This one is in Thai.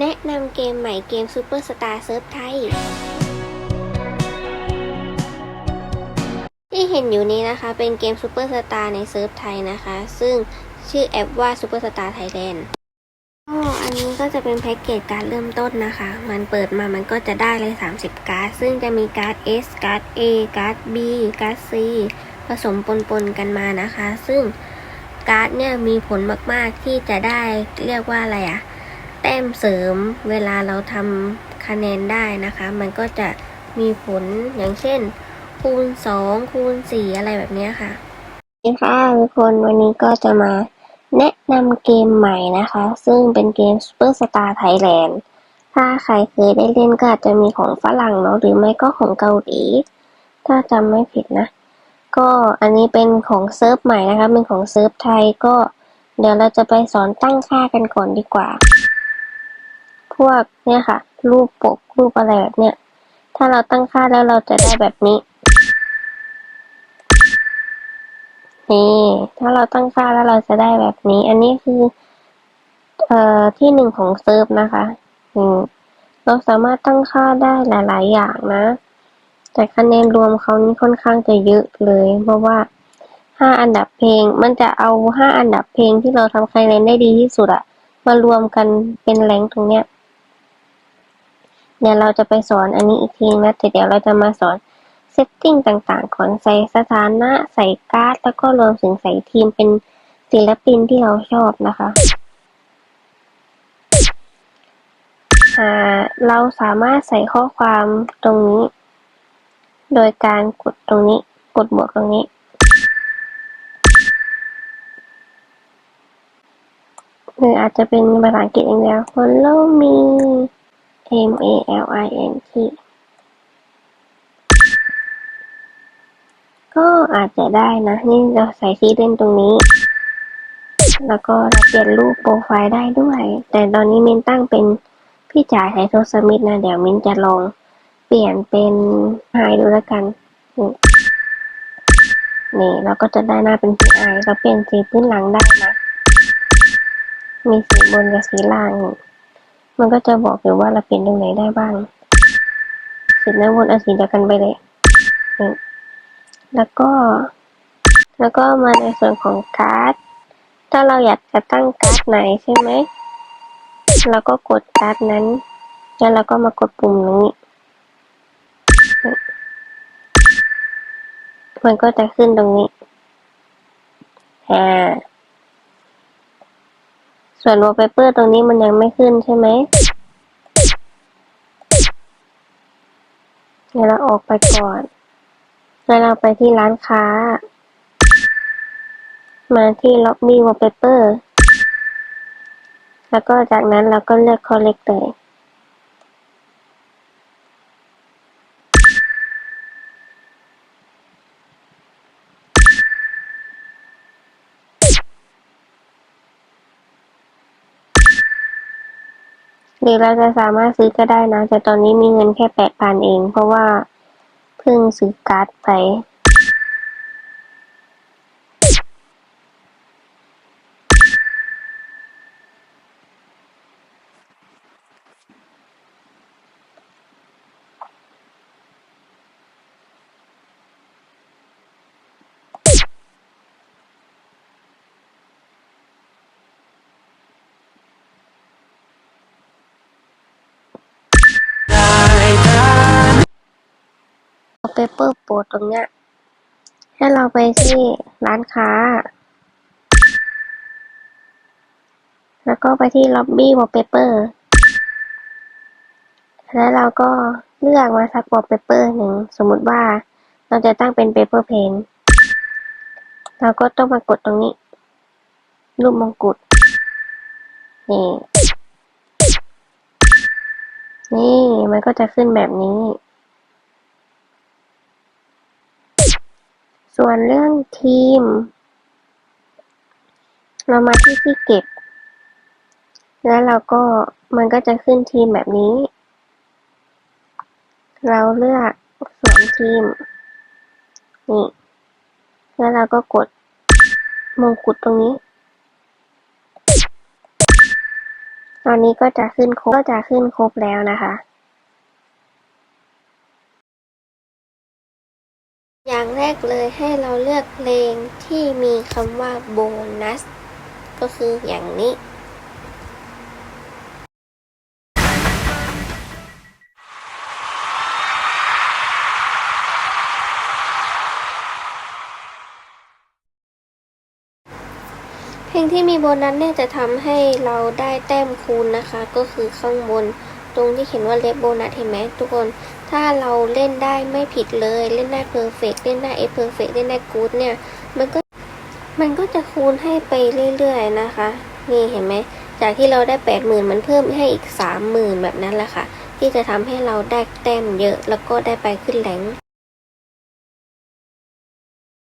แนะนำเกมใหม่เกม Super Star เซิร์ฟไทย ที่เห็นอยู่นี้นะคะ เป็นเกม Super Star ในเซิร์ฟไทยนะคะ ซึ่งชื่อแอปว่า Super Star Thailand ก็อันนี้ก็จะเป็นแพ็กเกจการเริ่มต้นนะคะ มันเปิดมามันก็จะได้เลย 30 การ์ด ซึ่งจะมีการ์ด S การ์ด A การ์ด B การ์ด C ผสมปนๆกันมานะคะ ซึ่งการ์ดเนี่ยมีผลมากๆที่จะได้เรียกว่าอะไรอะ แต้มเสริมเวลาเราทำคะแนนได้นะคะ มันก็จะมีผลอย่างเช่น คูณ 2 คูณ 4 อะไรแบบนี้ค่ะสวัสดีค่ะทุกคนวันนี้ก็จะมาแนะนำเกมใหม่นะคะ ซึ่งเป็นเกม Super Star Thailand ถ้าใครเคยได้เล่นก็อาจจะมีของฝรั่งเนาะหรือไม่ก็ของเกาหลี ถ้าจำไม่ผิดนะ ก็อันนี้เป็นของเซิร์ฟใหม่นะคะ เป็นของเซิร์ฟไทยก็เดี๋ยวเราจะไปสอนตั้งค่ากันก่อนดีกว่า พวกเนี่ยค่ะ รูปปกรูปอะไรแบบเนี้ยถ้าเราตั้งค่าแล้วเราจะได้แบบนี้นี่ถ้าเราตั้งค่าแล้วเราจะได้แบบนี้ อันนี้คือ เอ่อที่หนึ่งของเซิร์ฟนะคะอืมเราสามารถตั้งค่าได้หลาย ๆ อย่างนะ แต่คะแนนรวมเขานี่ค่อนข้างจะเยอะเลย เพราะว่าห้าอันดับเพลง มันจะเอาห้าอันดับเพลงที่เราทำคะแนนได้ดีที่สุดอะมารวมกันเป็นแรงตรงเนี้ย เดี๋ยวเราจะไปสอนอันนี้อีกทีนะ แต่เดี๋ยวเราจะมาสอนเซตติ้งต่างๆก่อนใส่สถานะใส่การ์ด แล้วก็รวมถึงใส่ทีมเป็นศิลปินที่เราชอบนะคะอ่าเราสามารถใส่ข้อความตรงนี้ โดยการกดตรงนี้ กดบวกตรงนี้ หรืออาจจะเป็นภาษาอังกฤษอย่างเดียว follow me M A L I N T ก็อาจจะได้นะ นี่เราใส่ชื่อเล่นตรงนี้ แล้วก็เราเปลี่ยนรูปโปรไฟล์ได้ด้วย แต่ตอนนี้มินตั้งเป็นพี่จ๋าไทโทสมิธนะ เดี๋ยวมินจะลองเปลี่ยนเป็นไฮดูแล้วกันนี่นี่เราก็จะได้หน้าเป็นพี่ไอเราเปลี่ยนสีพื้นหลังได้นะ มีสีบนกับสีล่างนี่ มันก็จะบอกอยู่ว่าเราเปลี่ยนตรงไหนได้บ้างเสีหน้าบนเอาสีเดียวกันไปเลย แล้วก็ แล้วก็มาในส่วนของการ์ด ถ้าเราอยากจะตั้งการ์ดไหนใช่ไหม เราก็กดการ์ดนั้น แล้วเราก็มากดปุ่มนี้ มันก็จะขึ้นตรงนี้ อ่า ส่วนวอลเปเปอร์ตรงนี้มันยังไม่ขึ้นใช่ไหม เดี๋ยวเราออกไปก่อน แล้วเราไปที่ร้านค้า มาที่ล็อบบี้วอลเปเปอร์ แล้วก็จากนั้นเราก็เลือก collect เลย หรือเราจะสามารถซื้อก็ได้นะ แต่ตอนนี้มีเงินแค่แปดพันเอง เพราะว่าเพิ่งซื้อการ์ดไป เปเปอร์โปรดตรงเนี้ย ให้เราไปที่ร้านค้า แล้วก็ไปที่ล็อบบี้วอลเปเปอร์แล้วเราก็เลือกมาสักวอลเปเปอร์หนึ่ง สมมุติว่าเราจะตั้งเป็นเปเปอร์เพนเราก็ต้องมากดตรงนี้ รูปมงกุฎนี่ นี่ มันก็จะขึ้นแบบนี้ ส่วนเรื่องทีม เรามาที่ที่เก็บ แล้วเราก็มันก็จะขึ้นทีมแบบนี้ เราเลือกส่วมทีม นี่ แล้วเราก็กดมงกุฎตรงนี้ ตอนนี้ก็จะขึ้นครบก็จะขึ้นครบแล้วนะคะ อย่างแรก เลยให้เราเลือกเพลงที่มีคำว่าโบนัส ก็คืออย่างนี้ เพลงที่มีโบนัสเนี่ยจะทำให้เราได้แต้มคูณนะคะ ก็คือข้างบน ตรงที่เขียนว่าเลฟโบนัสเห็นไหมทุกคน ถ้าเราเล่นได้ไม่ผิดเลย เล่นได้เพอร์เฟกเล่นได้เอฟเพอร์เฟกเล่นได้กู๊ดเนี่ย มันก็ มันก็จะคูณให้ไปเรื่อยๆนะคะ นี่เห็นไหม จากที่เราได้แปดหมื่นมันเพิ่มให้อีกสามหมื่นแบบนั้นแหละค่ะ ที่จะทำให้เราได้แต้มเยอะแล้วก็ได้ไปขึ้นแหลง